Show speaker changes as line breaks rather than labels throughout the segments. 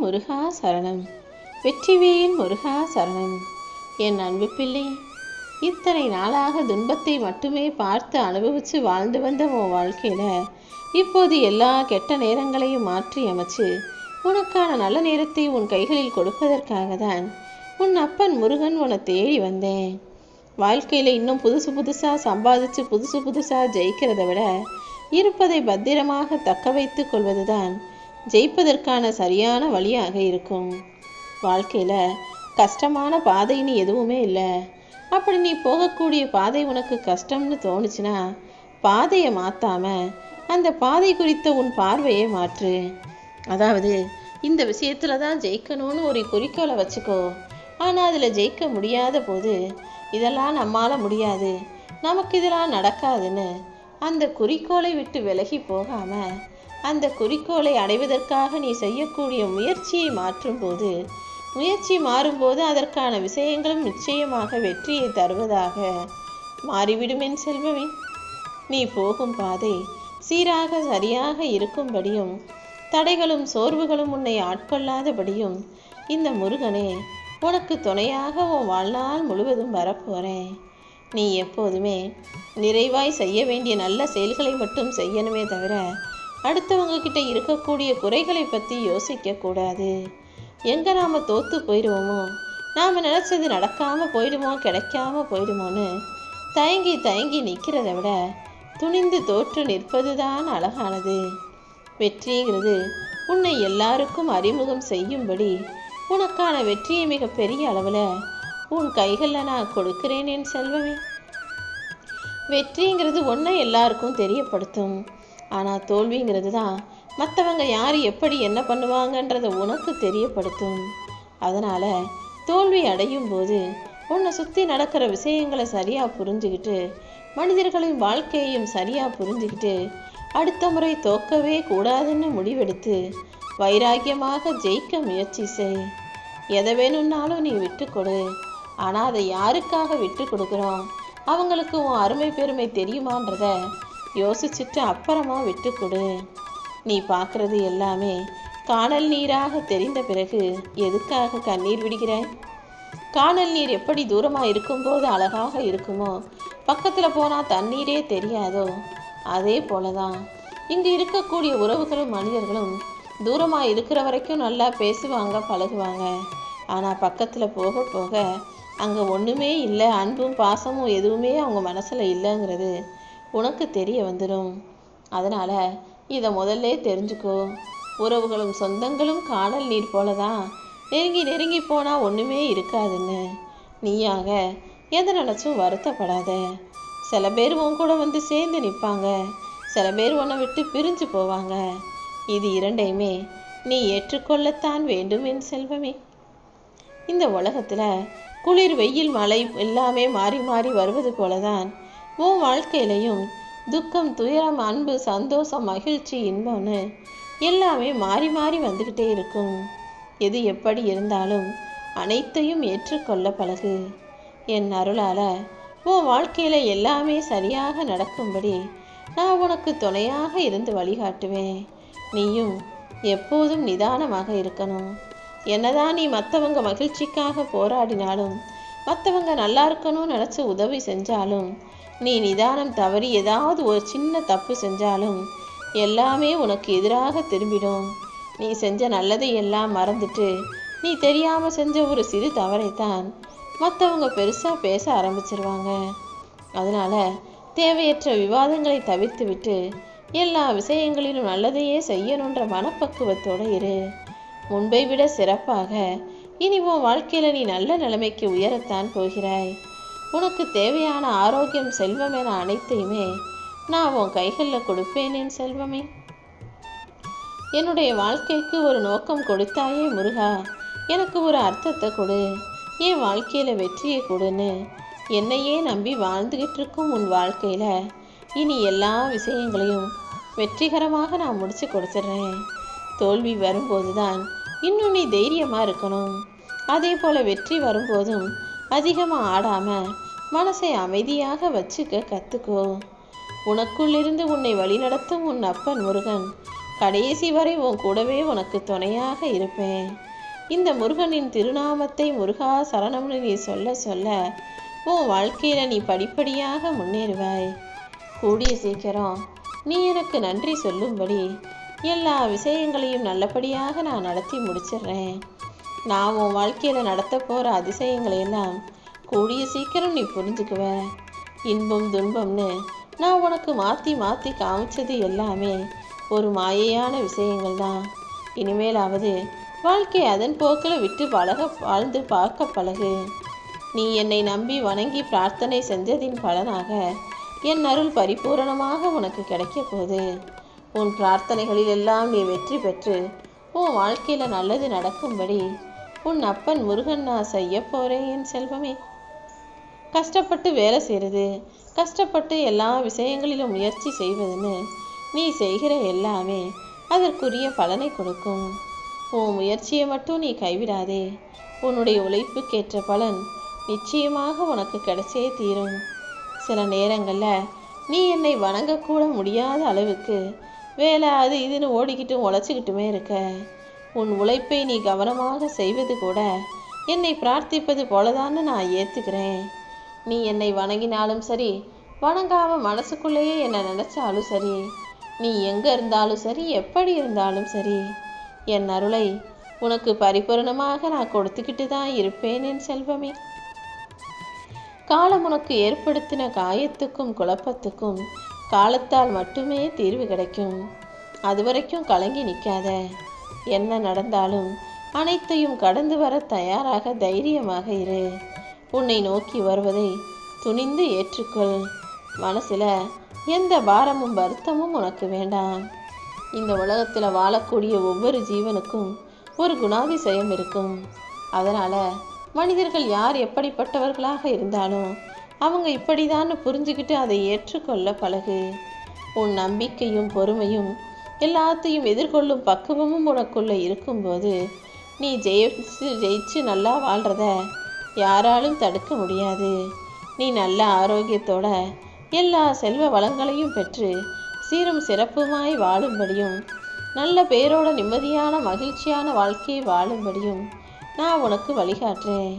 முருகா சரணம் வெற்றிவேல் முருகா சரணம் என் அன்பு பிள்ளை இத்தனை நாளாக துன்பத்தை மட்டுமே பார்த்து அனுபவித்து வாழ்ந்து வந்த உன் வாழ்க்கையில இப்போது எல்லா கெட்ட நேரங்களையும் மாற்றி அமைச்சு உனக்கான நல்ல நேரத்தை உன் கைகளில் கொடுப்பதற்காக தான் உன் அப்பன் முருகன் உன்னை தேடி வந்தேன். வாழ்க்கையில் இன்னும் புதுசு புதுசாக சம்பாதிச்சு புதுசு புதுசாக ஜெயிக்கிறத விட இருப்பதை பத்திரமாக தக்க வைத்து கொள்வதுதான் ஜெயிப்பதற்கான சரியான வழியாக இருக்கும். வாழ்க்கையில் கஷ்டமான பாதைன்னு எதுவுமே இல்லை. அப்படி நீ போகக்கூடிய பாதை உனக்கு கஷ்டம்னு தோணுச்சுன்னா பாதையை மாற்றாம அந்த பாதை குறித்த உன் பார்வையை மாற்று. அதாவது இந்த விஷயத்தில் தான் ஜெயிக்கணும்னு ஒரு குறிக்கோளை வச்சுக்கோ. ஆனால் அதில் ஜெயிக்க முடியாத போது இதெல்லாம் நம்மால் முடியாது. நமக்கு இதெல்லாம் நடக்காதுன்னு அந்த குறிக்கோளை விட்டு விலகி போகாமல் அந்த குறிக்கோளை அடைவதற்காக நீ செய்யக்கூடிய முயற்சியை மாற்றும்போது முயற்சி மாறும்போது அதற்கான விஷயங்களும் நிச்சயமாக வெற்றியை தருவதாக மாறிவிடும் என் செல்வமே. நீ போகும் பாதை சீராக சரியாக இருக்கும்படியும் தடைகளும் சோர்வுகளும் உன்னை ஆட்கொள்ளாதபடியும் இந்த முருகனே உனக்கு துணையாக உன் வாழ்நாள் முழுவதும் வரப்போறேன். நீ எப்போதுமே நிறைவாய் செய்ய வேண்டிய நல்ல செயல்களை மட்டும் செய்யணுமே தவிர அடுத்தவங்க கிட்ட இருக்கக்கூடிய குறைகளை பற்றி யோசிக்க கூடாது எங்கே நாம் தோத்து போயிடுவோமோ? நாம் நினச்சது நடக்காமல் போயிடுமோ? கிடைக்காம போயிடுமோன்னு தயங்கி தயங்கி நிற்கிறத விட துணிந்து தோற்று நிற்பதுதான் அழகானது. வெற்றிங்கிறது உன்னை எல்லாருக்கும் அறிமுகம் செய்யும்படி உனக்கான வெற்றியை மிக பெரிய அளவில் உன் கைகளில் நான் கொடுக்கிறேன் என் செல்வமே. வெற்றிங்கிறது ஒன்றை எல்லாருக்கும் தெரியப்படுத்தும். ஆனால் தோல்விங்கிறது தான் மற்றவங்க யார் எப்படி என்ன பண்ணுவாங்கன்றதை உனக்கு தெரியப்படுத்தும். அதனால் தோல்வி அடையும் போது உன்னை சுற்றி நடக்கிற விஷயங்களை சரியாக புரிஞ்சுக்கிட்டு மனிதர்களின் வாழ்க்கையையும் சரியாக புரிஞ்சுக்கிட்டு அடுத்த முறை தோக்கவே கூடாதுன்னு முடிவெடுத்து வைராக்கியமாக ஜெயிக்க முயற்சி செய். எதை வேணும்னாலும் நீ விட்டு கொடு. ஆனால் அதை யாருக்காக விட்டு கொடுக்குறோம்? அவங்களுக்கு உன் அருமை பெருமை தெரியுமான்றத யோசிச்சுட்டு அப்புறமா விட்டு கொடு. நீ பார்க்குறது எல்லாமே காணல் நீராக தெரிந்த பிறகு எதுக்காக கண்ணீர் விடுகிறாய்? காணல் நீர் எப்படி தூரமாக இருக்கும்போது அழகாக இருக்குமோ பக்கத்தில் போனால் தண்ணீரே தெரியாதோ அதே போல தான் இங்கே இருக்கக்கூடிய உறவுகளும் மனிதர்களும் தூரமாக இருக்கிற வரைக்கும் நல்லா பேசுவாங்க பழகுவாங்க. ஆனால் பக்கத்தில் போக போக அங்கே ஒன்றுமே இல்லை அன்பும் பாசமும் எதுவுமே அவங்க மனசில் இல்லைங்கிறது உனக்கு தெரிய வந்துடும் அதனால் இதை முதல்ல தெரிஞ்சுக்கோ. உறவுகளும் சொந்தங்களும் காணல் நீர் போல தான் நெருங்கி நெருங்கி போனால் ஒன்றுமே இருக்காதுன்னு. நீயாக எதை நினச்சும் வருத்தப்படாத. சில பேர் உன் கூட வந்து சேர்ந்து நிற்பாங்க. சில பேர் உன்னை விட்டு பிரிஞ்சு போவாங்க. இது இரண்டையுமே நீ ஏற்றுக்கொள்ளத்தான் வேண்டும் என் செல்வமே. இந்த உலகத்தில் குளிர் வெயில் மழை எல்லாமே மாறி மாறி வருவது போலதான். உன் வாழ்க்கையிலையும் துக்கம் துயரம் அன்பு சந்தோஷம் மகிழ்ச்சி இன்பம்னு எல்லாமே மாறி மாறி வந்துக்கிட்டே இருக்கும். எது எப்படி இருந்தாலும் அனைத்தையும் ஏற்றுக்கொள்ள பழகு. என் அருளால் உன் வாழ்க்கையில் எல்லாமே சரியாக நடக்கும்படி நான் உனக்கு துணையாக இருந்து வழிகாட்டுவேன். நீயும் எப்போதும் நிதானமாக இருக்கணும். என்னதான் நீ மற்றவங்க மகிழ்ச்சிக்காக போராடினாலும் மற்றவங்க நல்லா இருக்கணும்னு நினச்சி உதவி செஞ்சாலும் நீ நிதானம் தவறி ஏதாவது ஒரு சின்ன தப்பு செஞ்சாலும் எல்லாமே உனக்கு எதிராக திரும்பிடும். நீ செஞ்ச நல்லதை எல்லாம் மறந்துட்டு நீ தெரியாமல் செஞ்ச ஒரு சிறு தவறைத்தான் மற்றவங்க பெருசாக பேச ஆரம்பிச்சிருவாங்க. அதனால் தேவையற்ற விவாதங்களை தவிர்த்து விட்டு எல்லா விஷயங்களிலும் நல்லதையே செய்யணுன்ற மனப்பக்குவத்தோடு இரு. முன்பை விட சிறப்பாக இனி உன் வாழ்க்கையில் நீ நல்ல நிலைமைக்கு உயரத்தான் போகிறாய். உனக்கு தேவையான ஆரோக்கியம் செல்வம் என அனைத்தையுமே நான் உன் கைகளில் கொடுப்பேன் என் செல்வமே. என்னுடைய வாழ்க்கைக்கு ஒரு நோக்கம் கொடுத்தாயே முருகா. எனக்கு ஒரு அர்த்தத்தை கொடு. என் வாழ்க்கையில் வெற்றியை கொடுன்னு என்னையே நம்பி வாழ்ந்துகிட்டு இருக்கும் உன் வாழ்க்கையில் இனி எல்லா விஷயங்களையும் வெற்றிகரமாக நான் முடிச்சு கொடுத்துட்றேன். தோல்வி வரும்போது தான் இன்னும் நீ தைரியமாக இருக்கணும். அதே போல் வெற்றி வரும்போதும் அதிகமாக ஆடாமல் மனசை அமைதியாக வச்சுக்க கற்றுக்கோ உனக்குள்ளிருந்து உன்னை வழிநடத்தும் உன் அப்பன் முருகன். கடைசி வரை உன் கூடவே உனக்கு துணையாக இருப்பேன். இந்த முருகனின் திருநாமத்தை முருகா சரணம்னு நீ சொல்ல சொல்ல உன் வாழ்க்கையில் நீ படிப்படியாக முன்னேறுவாய். கூடிய சீக்கிரம் நீ எனக்கு நன்றி சொல்லும்படி எல்லா விஷயங்களையும் நல்லபடியாக நான் நடத்தி முடிச்சிடுறேன். நான் உன் வாழ்க்கையில் நடத்த போகிற அதிசயங்களையெல்லாம் கூடிய சீக்கிரம் நீ புரிஞ்சுக்குவ. இன்பம் துன்பம்னு நான் உனக்கு மாற்றி மாற்றி காமிச்சது எல்லாமே ஒரு மாயையான விஷயங்கள் தான் இனிமேலாவது வாழ்க்கை அதன் போக்கில் விட்டு பழக வாழ்ந்து பார்க்க பழகு. நீ என்னை நம்பி வணங்கி பிரார்த்தனை செஞ்சதின் பலனாக என் அருள் பரிபூரணமாக உனக்கு கிடைக்க போகுது. உன் பிரார்த்தனைகளில் எல்லாம் நீ வெற்றி பெற்று உன் வாழ்க்கையில் நல்லது நடக்கும்படி உன் அப்பன் முருகன் நான் செய்ய போகிறேன் என் செல்வமே. கஷ்டப்பட்டு வேலை செய்கிறது கஷ்டப்பட்டு எல்லா விஷயங்களிலும் முயற்சி செய்வதுன்னு நீ செய்கிற எல்லாமே அதற்குரிய பலனை கொடுக்கும். உன் முயற்சியை மட்டும் நீ கைவிடாதே. உன்னுடைய உழைப்புக்கேற்ற பலன் நிச்சயமாக உனக்கு கிடைச்சே தீரும். சில நேரங்களில் நீ என்னை வணங்கக்கூட முடியாத அளவுக்கு வேலை அது இதுன்னு ஓடிக்கிட்டும் உழைச்சிக்கிட்டுமே இருக்க. உன் உழைப்பை நீ கவனமாக செய்வது கூட என்னை பிரார்த்திப்பது போலதான்னு நான் ஏற்றுக்கிறேன் நீ என்னை வணங்கினாலும் சரி வணங்காம மனசுக்குள்ளேயே என்னை நினச்சாலும் சரி நீ எங்கே இருந்தாலும் சரி எப்படி இருந்தாலும் சரி என் அருளை உனக்கு பரிபூரணமாக நான் கொடுத்துக்கிட்டு தான் இருப்பேன் என் செல்வமே. காலம் உனக்கு ஏற்படுத்தின காயத்துக்கும் குழப்பத்துக்கும் காலத்தால் மட்டுமே தீர்வு கிடைக்கும். அது வரைக்கும் கலங்கி நிற்காத என்ன நடந்தாலும் அனைத்தையும் கடந்து வர தயாராக தைரியமாக இரு. உன்னை நோக்கி வருவதை துணிந்து ஏற்றுக்கொள். மனசில் எந்த பாரமும் வருத்தமும் உனக்கு வேண்டாம். இந்த உலகத்தில் வாழக்கூடிய ஒவ்வொரு ஜீவனுக்கும் ஒரு குணாதிசயம் இருக்கும். அதனால் மனிதர்கள் யார் எப்படிப்பட்டவர்களாக இருந்தாலும் அவங்க இப்படிதான்னு புரிஞ்சுக்கிட்டு அதை ஏற்றுக்கொள்ள பழகு. உன் நம்பிக்கையும் பொறுமையும் எல்லாத்தையும் எதிர்கொள்ளும் பக்குவமும் உனக்குள்ளே இருக்கும்போது நீ ஜெயிச்சு ஜெயிச்சு நல்லா வாழ்கிறத யாராலும் தடுக்க முடியாது. நீ நல்ல ஆரோக்கியத்தோட எல்லா செல்வ வளங்களையும் பெற்று சீரும் சிறப்புமாய் வாழும்படியும் நல்ல பேரோட நிம்மதியான மகிழ்ச்சியான வாழ்க்கையை வாழும்படியும் நான் உனக்கு வழிகாட்டுறேன்.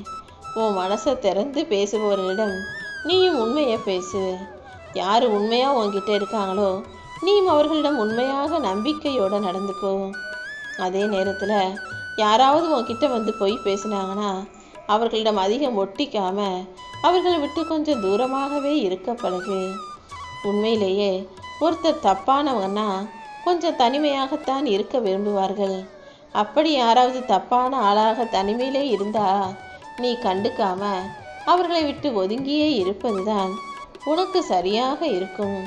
உன் மனசை திறந்து பேசுபவர்களிடம் நீயும் உண்மையை பேசு. யார் உண்மையாக உன்கிட்ட இருக்காங்களோ நீயும் அவர்களிடம் உண்மையாக நம்பிக்கையோடு நடந்துக்கோ. அதே நேரத்தில் யாராவது உன்கிட்ட வந்து போய் பேசினாங்கன்னா அவர்களிடம் அதிகம் ஒட்டிக்காம அவர்களை விட்டு கொஞ்சம் தூரமாகவே இருக்க பழகு. உண்மையிலேயே ஒருத்தர் தப்பானவங்கன்னா கொஞ்சம் தனிமையாகத்தான் இருக்க விரும்புவார்கள். அப்படி யாராவது தப்பான ஆளாக தனிமையிலே இருந்தா நீ கண்டுக்காம அவர்களை விட்டு ஒதுங்கியே இருப்பதுதான் உனக்கு சரியாக இருக்கும்.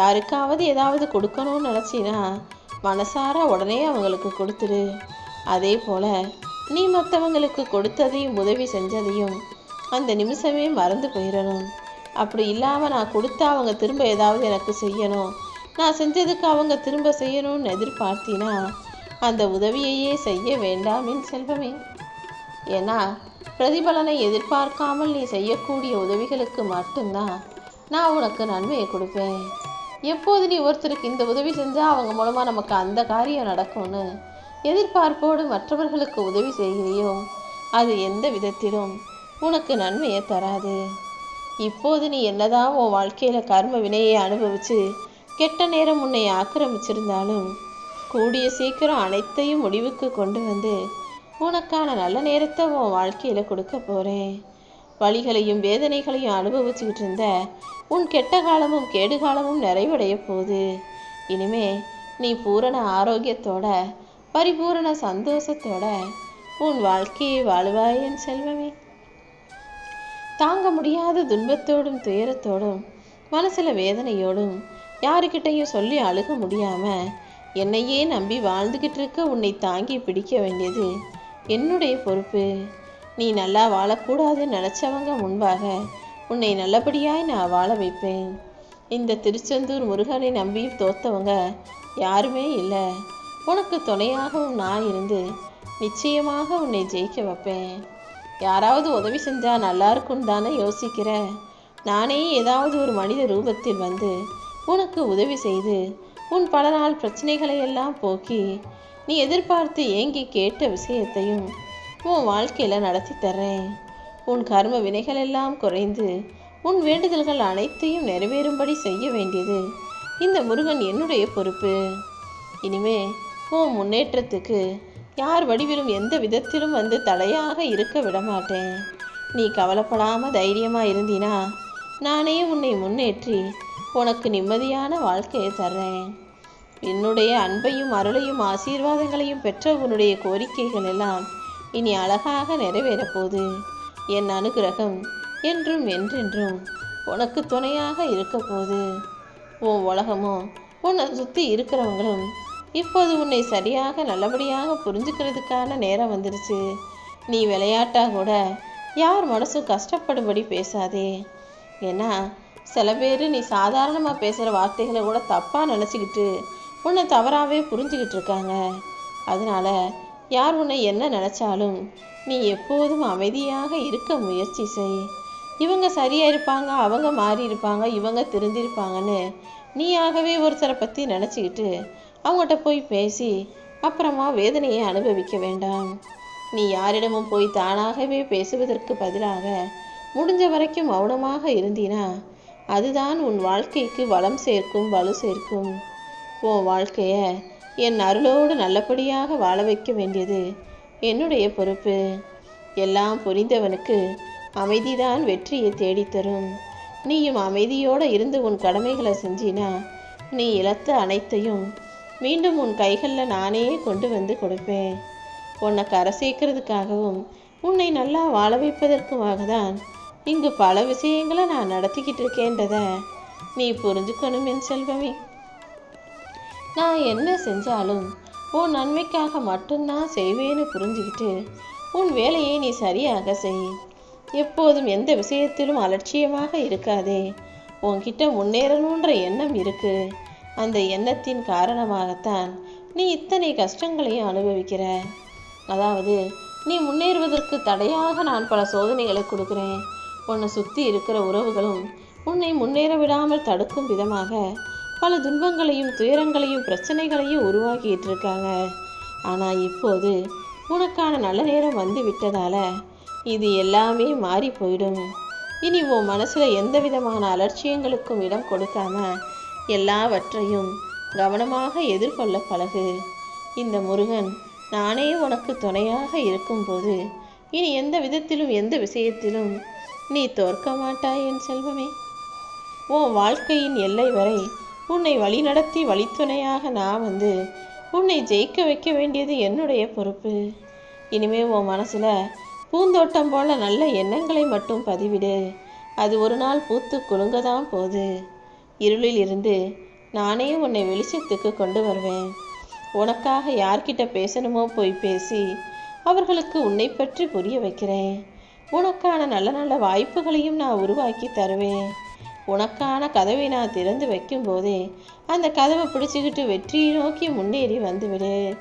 யாருக்காவது ஏதாவது கொடுக்கணும்னு நினச்சினா மனசார உடனே அவங்களுக்கு கொடுத்துரு. அதே போல் நீ மற்றவங்களுக்கு கொடுத்ததையும் உதவி செஞ்சதையும் அந்த நிமிஷமே மறந்து போயிடணும். அப்படி இல்லாமல் நான் கொடுத்தா அவங்க திரும்ப ஏதாவது எனக்கு செய்யணும். நான் செஞ்சதுக்கு அவங்க திரும்ப செய்யணும்னு எதிர்பார்த்தினா அந்த உதவியையே செய்ய வேண்டாம் என் செல்வமே. ஏன்னா பிரதிபலனை எதிர்பார்க்காமல் நீ செய்யக்கூடிய உதவிகளுக்கு மட்டும்தான் நான் உனக்கு நன்மையை கொடுப்பேன். எப்போது நீ ஒருத்தருக்கு இந்த உதவி செஞ்சால் அவங்க மூலமாக நமக்கு அந்த காரியம் நடக்கும்னு எதிர்பார்ப்போடு மற்றவர்களுக்கு உதவி செய்கிறியோ? அது எந்த விதத்திலும் உனக்கு நன்மையை தராது. இப்போது நீ என்னதான் உன் வாழ்க்கையில் கர்ம வினையை அனுபவித்து கெட்ட நேரம் உன்னை ஆக்கிரமிச்சிருந்தாலும் கூடிய சீக்கிரம் அனைத்தையும் முடிவுக்கு கொண்டு வந்து உனக்கான நல்ல நேரத்தை உன் வாழ்க்கையில் கொடுக்க போகிறேன் வழிகளையும் வேதனைகளையும் அனுபவிச்சுக்கிட்டு இருந்த உன் கெட்ட காலமும் கேடு காலமும் நிறைவடைய போகுது. இனிமே நீ பூரண ஆரோக்கியத்தோட பரிபூரண சந்தோஷத்தோட உன் வாழ்க்கையை வாழ்வாய் என் செல்வமே. தாங்க முடியாத துன்பத்தோடும் துயரத்தோடும் மனசுல வேதனையோடும் யாருக்கிட்டையும் சொல்லி அழுக முடியாம என்னையே நம்பி வாழ்ந்துகிட்டு இருக்க உன்னை தாங்கி பிடிக்க வேண்டியது என்னுடைய பொறுப்பு. நீ நல்லா வாழக்கூடாதுன்னு நினச்சவங்க முன்பாக உன்னை நல்லபடியாய் நான் வாழ வைப்பேன். இந்த திருச்செந்தூர் முருகனை நம்பி தோத்தவங்க யாருமே இல்லை. உனக்கு துணையாகவும் நான் இருந்து நிச்சயமாக உன்னை ஜெயிக்க வைப்பேன். யாராவது உதவி செஞ்சால் நல்லா இருக்கும்னு தானே யோசிக்கிற? நானே ஏதாவது ஒரு மனித ரூபத்தில் வந்து உனக்கு உதவி செய்து உன் பல நாள் பிரச்சனைகளை எல்லாம் போக்கி நீ எதிர்பார்த்து ஏங்கி கேட்ட விஷயத்தையும் உன் வாழ்க்கையில் நடத்தி தர்றேன். உன் கர்ம வினைகள் எல்லாம் குறைந்து உன் வேண்டுதல்கள் அனைத்தையும் நிறைவேறும்படி செய்ய வேண்டியது. இந்த முருகன் என்னுடைய பொறுப்பு. இனிமே உன் முன்னேற்றத்துக்கு யார் வடிவிலும் எந்த விதத்திலும் வந்து தடையாக இருக்க விடமாட்டேன். நீ கவலைப்படாம தைரியமாக இருந்தினா நானே உன்னை முன்னேற்றி உனக்கு நிம்மதியான வாழ்க்கையை தர்றேன். என்னுடைய அன்பையும் அருளையும் ஆசீர்வாதங்களையும் பெற்ற உன்னுடைய கோரிக்கைகள் எல்லாம் இனி அழகாக நிறைவேறப்போது என் அனுகிரகம் என்றும் என்றென்றும் உனக்கு துணையாக இருக்க போகுது உன் உலகமும் உன்னை சுற்றி இருக்கிறவங்களும் இப்போது உன்னை சரியாக நல்லபடியாக புரிஞ்சுக்கிறதுக்கான நேரம் வந்துருச்சு. நீ விளையாட்டா கூட யார் மனசும் கஷ்டப்படும்படி பேசாதே. ஏன்னா சில பேர் நீ சாதாரணமாக பேசுகிற வார்த்தைகளை கூட தப்பாக நினச்சிக்கிட்டு உன்னை தவறாகவே புரிஞ்சுக்கிட்டு இருக்காங்க. அதனால யார் உன்னை என்ன நினச்சாலும் நீ எப்போதும் அமைதியாக இருக்க முயற்சி செய். இவங்க சரியாக இருப்பாங்க அவங்க மாறி இருப்பாங்க இவங்க திருந்திருப்பாங்கன்னு நீயாகவே ஒருத்தரை பற்றி நினச்சிக்கிட்டு அவங்ககிட்ட போய் பேசி அப்புறமா வேதனையை அனுபவிக்க வேண்டாம். நீ யாரிடமும் போய் தானாகவே பேசுவதற்கு பதிலாக முடிஞ்ச வரைக்கும் மௌனமாக இருந்தினா அதுதான் உன் வாழ்க்கைக்கு வளம் சேர்க்கும் வலு சேர்க்கும். உன் வாழ்க்கையை என் அருளோடு நல்லபடியாக வாழ வைக்க வேண்டியது என்னுடைய பொறுப்பு. எல்லாம் புரிந்தவனுக்கு அமைதிதான் வெற்றியை தேடித்தரும். நீயும் அமைதியோடு இருந்து உன் கடமைகளை செஞ்சினா நீ இழத்த அனைத்தையும் மீண்டும் உன் கைகளில் நானே கொண்டு வந்து கொடுப்பேன். உன்னை கரை சேர்க்கறதுக்காகவும் உன்னை நல்லா வாழ வைப்பதற்குமாக தான் இங்கு பல விஷயங்களை நான் நடத்திக்கிட்டு இருக்கேன்றத நீ புரிஞ்சுக்கணும் என் செல்வமே. நான் என்ன செஞ்சாலும் உன் நன்மைக்காக மட்டும்தான் செய்வேன்னு புரிஞ்சுக்கிட்டு உன் வேலையை நீ சரியாக செய். எப்போதும் எந்த விஷயத்திலும் அலட்சியமாக இருக்காதே. உன்கிட்ட முன்னேறணுன்ற எண்ணம் இருக்கு. அந்த எண்ணத்தின் காரணமாகத்தான் நீ இத்தனை கஷ்டங்களையும் அனுபவிக்கிற. அதாவது நீ முன்னேறுவதற்கு தடையாக நான் பல சோதனைகளை கொடுக்குறேன். உன்னை சுற்றி இருக்கிற உறவுகளும் உன்னை முன்னேற விடாமல் தடுக்கும் விதமாக பல துன்பங்களையும் துயரங்களையும் பிரச்சனைகளையும் உருவாக்கிட்டு இருக்காங்க ஆனால் இப்போது உனக்கான நல்ல நேரம் வந்து விட்டதால இது எல்லாமே மாறி போயிடும் இனி உன் மனசில் எந்த விதமான அலட்சியங்களுக்கும் இடம் கொடுக்காம எல்லாவற்றையும் கவனமாக எதிர்கொள்ள பழகு. இந்த முருகன் நானே உனக்கு துணையாக இருக்கும்போது இனி எந்த விதத்திலும் எந்த விஷயத்திலும் நீ தோற்க மாட்டாய் என் செல்வமே. உன் வாழ்க்கையின் எல்லை வரை உன்னை வழிநடத்தி வழித்துணையாக நான் வந்து உன்னை ஜெயிக்க வைக்க வேண்டியது என்னுடைய பொறுப்பு. இனிமே உன் மனசில் பூந்தோட்டம் போல நல்ல எண்ணங்களை மட்டும் பதிவிடு. அது ஒரு நாள் பூத்து குலுங்க தான் போது இருளில் இருந்து நானே உன்னை வெளிச்சத்துக்கு கொண்டு வருவேன். உனக்காக யார்கிட்ட பேசணுமோ போய் பேசி அவர்களுக்கு உன்னை பற்றி புரிய வைக்கிறேன். உனக்கான நல்ல நல்ல வாய்ப்புகளையும் நான் உருவாக்கி தருவேன். உனக்கான கதவை நான் திறந்து வைக்கும் போதே அந்த கதவை பிடிச்சிக்கிட்டு வெற்றியை நோக்கி முன்னேறி வந்துவிடு.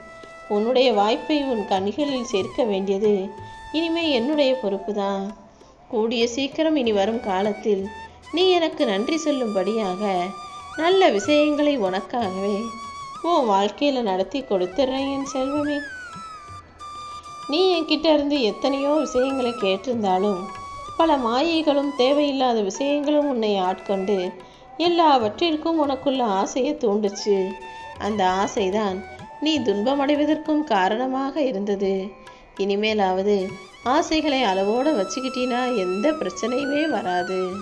உன்னுடைய வாய்ப்பை உன் கண்களில் சேர்க்க வேண்டியது இனிமே என்னுடைய பொறுப்பு தான் கூடிய சீக்கிரம் இனி வரும் காலத்தில் நீ எனக்கு நன்றி சொல்லும்படியாக நல்ல விஷயங்களை உனக்காகவே உன் வாழ்க்கையில் நடத்தி கொடுத்துட்றேன் என் செல்வமே. நீ என்கிட்ட இருந்து எத்தனையோ விஷயங்களை கேட்டிருந்தாலும் பல மாயைகளும் தேவையில்லாத விஷயங்களும் உன்னை ஆட்கொண்டு எல்லாவற்றிற்கும் உனக்குள்ள ஆசையை தூண்டுச்சு. அந்த ஆசைதான் நீ துன்பமடைவதற்கும் காரணமாக இருந்தது. இனிமேலாவது ஆசைகளை அளவோடு வச்சுக்கிட்டீனா எந்த பிரச்சனையுமே வராது.